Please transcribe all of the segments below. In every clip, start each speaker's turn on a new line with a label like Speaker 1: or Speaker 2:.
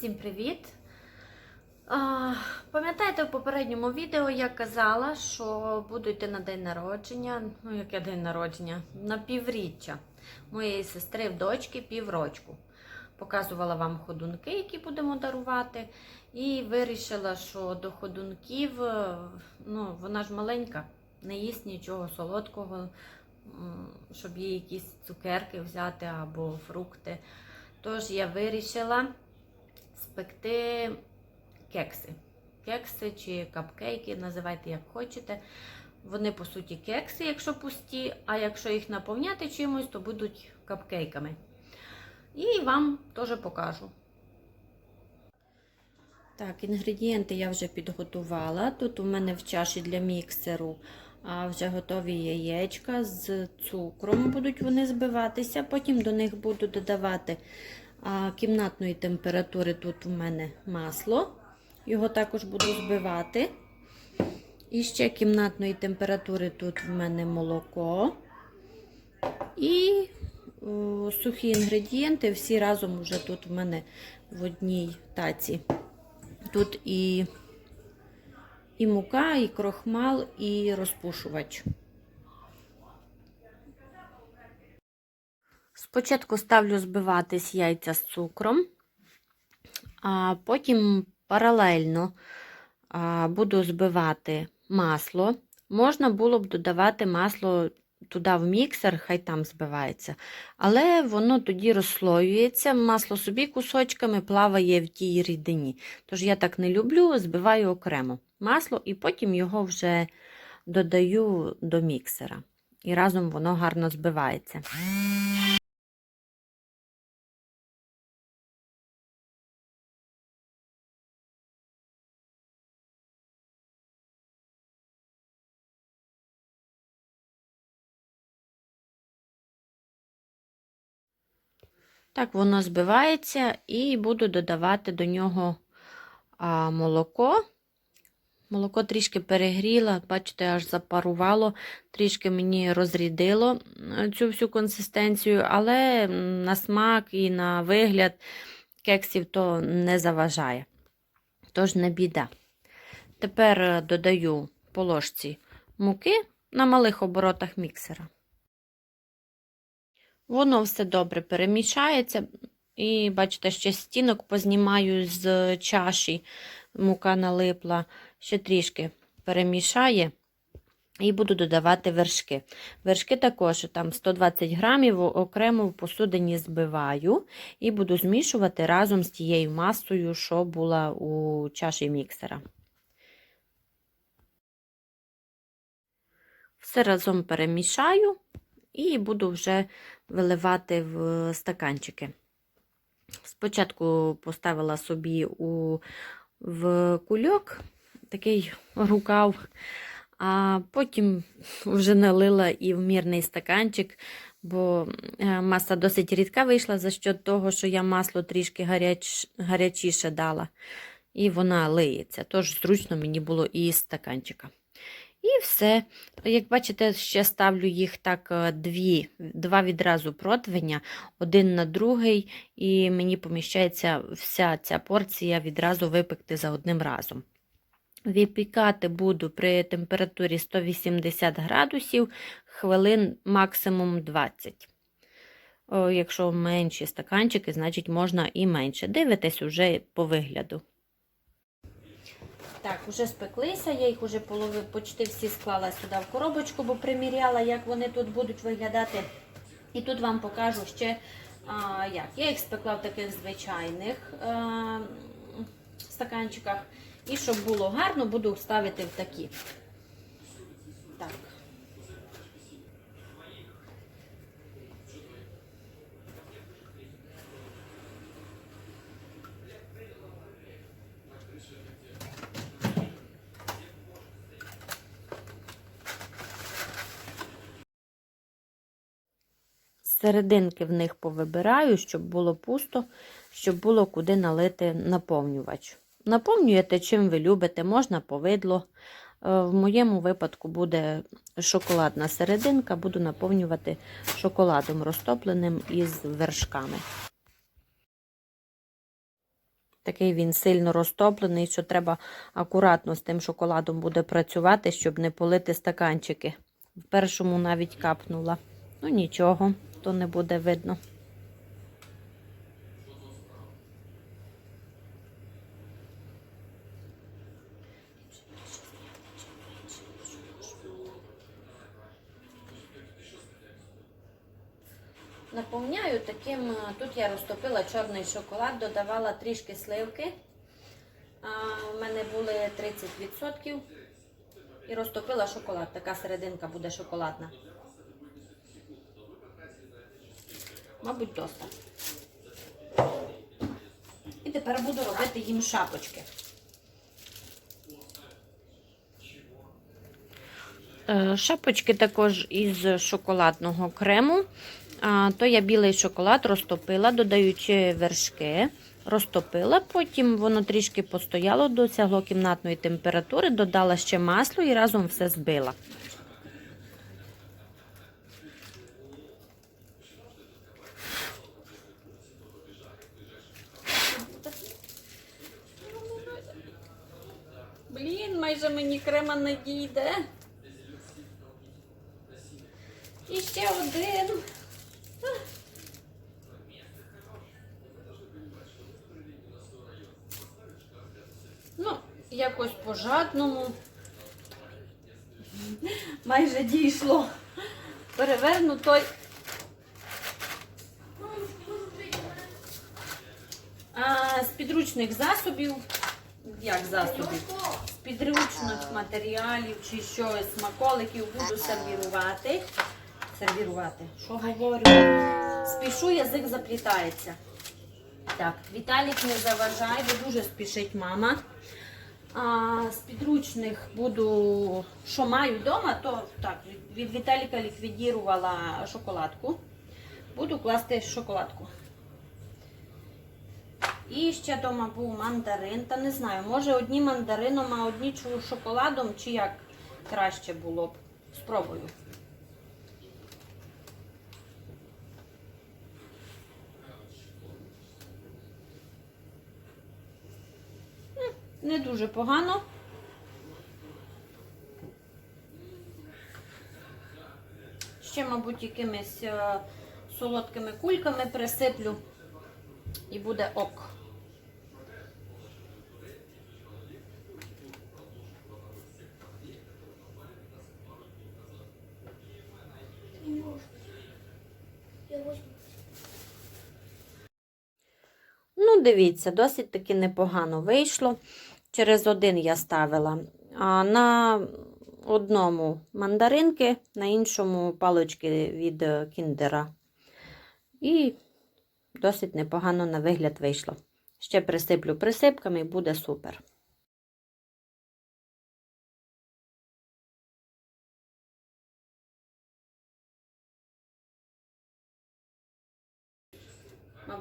Speaker 1: Всім привіт! Пам'ятаєте, в попередньому відео я казала, що буду йти на день народження, ну яке день народження, на півріччя моєї сестри в дочки піврочку. Показувала вам ходунки, які будемо дарувати, і вирішила, що до ходунків, е, ну вона ж маленька, не їсть нічого солодкого, щоб їй якісь цукерки взяти або фрукти. Тож я вирішила спекти кекси. Кекси чи капкейки, називайте як хочете. Вони, по суті, кекси, якщо пусті, а якщо їх наповняти чимось, то будуть капкейками. І вам теж покажу. Так, інгредієнти я вже підготувала. Тут у мене в чаші для міксеру а, вже готові яєчка з цукром будуть вони збиватися. Потім до них буду додавати а, кімнатної температури. Тут у мене масло. Його також буду збивати. І ще кімнатної температури тут в мене молоко. І о, сухі інгредієнти всі разом вже тут в мене в одній таці. Тут і, і мука, і крохмал, і розпушувач. Спочатку ставлю збиватись яйця з цукром, а потім паралельно буду збивати масло. Можна було б додавати масло туди в міксер, хай там збивається. Але воно тоді розслоюється, масло собі кусочками плаває в тій рідині. Тож я так не люблю, збиваю окремо масло і потім його вже додаю до міксера. І разом воно гарно збивається. Так, воно збивається і буду додавати до нього а, молоко. Молоко трішки перегріло, бачите, аж запарувало, трішки мені розрідило цю всю консистенцію, але на смак і на вигляд кексів то не заважає. Тож не біда. Тепер додаю по ложці муки на малих оборотах міксера. Воно все добре перемішається. І, бачите, ще стінок познімаю з чаші, мука налипла, ще трішки перемішає. І буду додавати вершки. Вершки також там 120 грамів окремо в посудині збиваю і буду змішувати разом з тією масою, що була у чаші міксера. Все разом перемішаю і буду вже виливати в стаканчики. Спочатку поставила собі у, в кульок такий рукав, а потім вже налила і в мірний стаканчик, бо маса досить рідка вийшла за що того, що я масло трішки гаряч, гарячіше дала. І вона лиється. Тож зручно мені було і стаканчика. І все. Як бачите, ще ставлю їх так дві, два відразу противня, один на другий, і мені поміщається вся ця порція відразу випекти за одним разом. Випікати буду при температурі 180 градусів хвилин максимум 20. Якщо менші стаканчики, значить можна і менше. Дивитесь уже по вигляду. Так, вже спеклися, я їх вже полови, почти всі склала сюди в коробочку, бо приміряла, як вони тут будуть виглядати. І тут вам покажу ще, а, як. Я їх спекла в таких звичайних а, стаканчиках. І щоб було гарно, буду ставити в такі. Так. Серединки в них повибираю, щоб було пусто, щоб було куди налити наповнювач. Наповнюєте, чим ви любите, можна повидло. В моєму випадку буде шоколадна серединка, буду наповнювати шоколадом розтопленим із вершками. Такий він сильно розтоплений, що треба акуратно з тим шоколадом буде працювати, щоб не полити стаканчики. В першому навіть капнула. Ну нічого, то не буде видно. Наповняю таким, е, тут я розтопила чорний шоколад, додавала трішки сливки. У мене були 30%. І розтопила шоколад. Така серединка буде шоколадна. Мабуть, доста. І тепер буду робити їм шапочки. Е, Шапочки також із шоколадного крему. То я білий шоколад розтопила, додаючи вершки, розтопила, потім воно трішки постояло, досягло кімнатної температури, додала ще масло і разом все збила. Блін, майже мені крема не дійде. І ще один. Ну, якось по-жадному. Майже дійшло. Переверну той. А, з підручних засобів. Як засобів? Підручних матеріалів чи щось, смаколиків буду сервірувати. Сервірувати. Що говорю? Спішу, язик заплітається. Так, Віталік не заважай, бо дуже спішить мама. А, з підручних буду, що маю вдома, то так, від Віталіка ліквідірувала шоколадку. Буду класти шоколадку. І ще вдома був мандарин. Та не знаю, може одні мандарином, а одні шоколадом, чи як краще було б. Спробую. Не дуже погано. Ще, мабуть, якимись е, солодкими кульками присиплю і буде ок. Ну, дивіться, досить таки непогано вийшло. Через один я ставила. А на одному мандаринки, на іншому палочки від е, кіндера. І досить непогано на вигляд вийшло. Ще присиплю присипками і буде супер.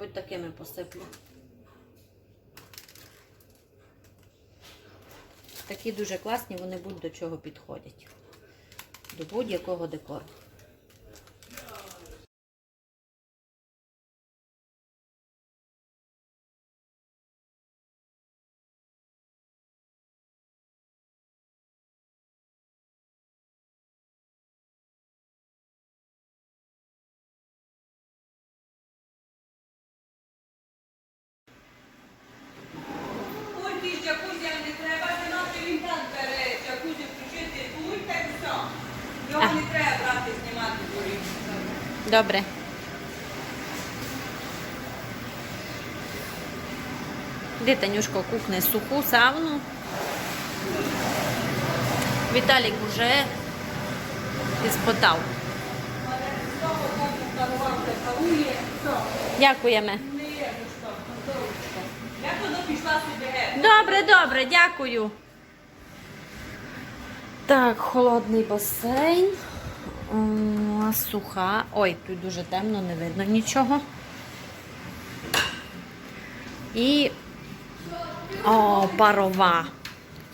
Speaker 1: Мабуть, такими посиплю. Такі дуже класні, вони будь до чого підходять. До будь-якого декору.
Speaker 2: Пульті з джакузі не треба, знімати він там бере джакузі включити пульт, так і все. Його
Speaker 1: А.
Speaker 2: не треба брати, знімати горі.
Speaker 1: Добре. Де Танюшка кукне суху сауну? Віталік уже
Speaker 2: все.
Speaker 1: Дякуємо. Добре, добре, дякую. Так, холодний басейн. Суха. Ой, тут дуже темно, не видно нічого. І о, парова.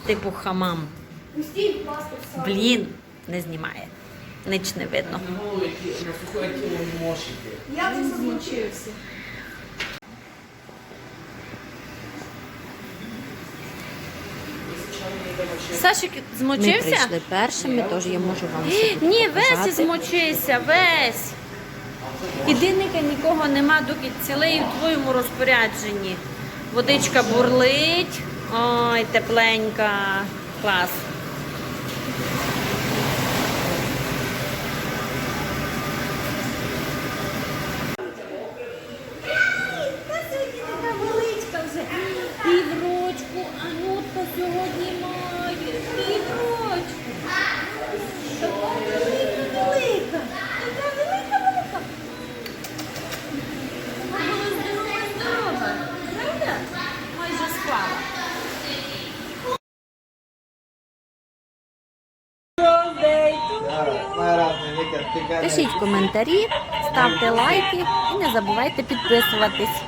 Speaker 1: Типу хамам. Блін, не знімає. Ніч не видно.
Speaker 3: Я вже змочився.
Speaker 1: Сашик
Speaker 2: Ми
Speaker 1: змочився?
Speaker 2: прийшли першими, тож я можу вам все тут
Speaker 1: Ні, весь змочився, весь. Єдиника нікого нема, доки цілий у твоєму розпорядженні. Водичка бурлить. Ой, тепленька. Клас. Та сьогодні така величка вже. Піврочку, Анютка сьогодні має. Піврочку. Така велика, велика. Така велика, велика. Вона була здорова, здорова. Правда? Майже спала.
Speaker 2: Пишіть коментарі, ставте лайки і не забувайте підписуватись.